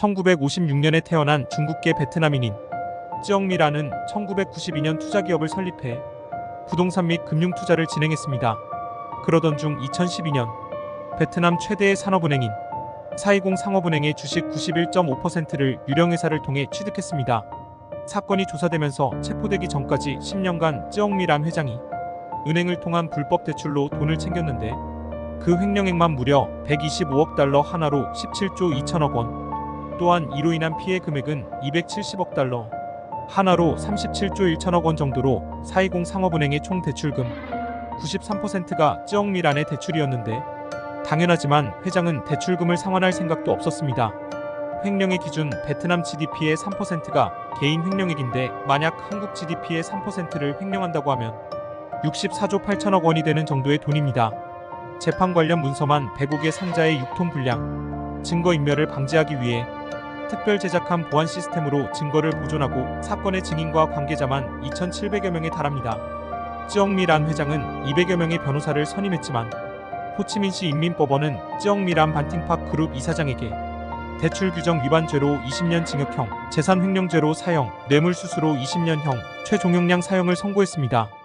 1956년에 태어난 중국계 베트남인인 찌엉미라는 1992년 투자기업을 설립해 부동산 및 금융 투자를 진행했습니다. 그러던 중 2012년 베트남 최대의 산업은행인 사이공 상업은행의 주식 91.5%를 유령회사를 통해 취득했습니다. 사건이 조사되면서 체포되기 전까지 10년간 찌엉미란 회장이 은행을 통한 불법 대출로 돈을 챙겼는데 그 횡령액만 무려 125억 달러 하나로 17조 2천억 원. 또한 이로 인한 피해 금액은 270억 달러 하나로 37조 1천억 원 정도로 사이공 상업은행의 총 대출금 93%가 찌엉미란의 대출이었는데 당연하지만 회장은 대출금을 상환할 생각도 없었습니다. 횡령의 기준 베트남 GDP의 3%가 개인 횡령액인데 만약 한국 GDP의 3%를 횡령한다고 하면 64조 8천억 원이 되는 정도의 돈입니다. 재판 관련 문서만 100억의 상자의 6톤 분량, 증거 인멸을 방지하기 위해 특별 제작한 보안 시스템으로 증거를 보존하고 사건의 증인과 관계자만 2,700여 명에 달합니다. 찌엉미란 회장은 200여 명의 변호사를 선임했지만 호치민시 인민법원은 찌엉미란 반팅팍 그룹 이사장에게 대출 규정 위반 죄로 20년 징역형, 재산 횡령죄로 사형, 뇌물수수로 20년형, 최종용량 사형을 선고했습니다.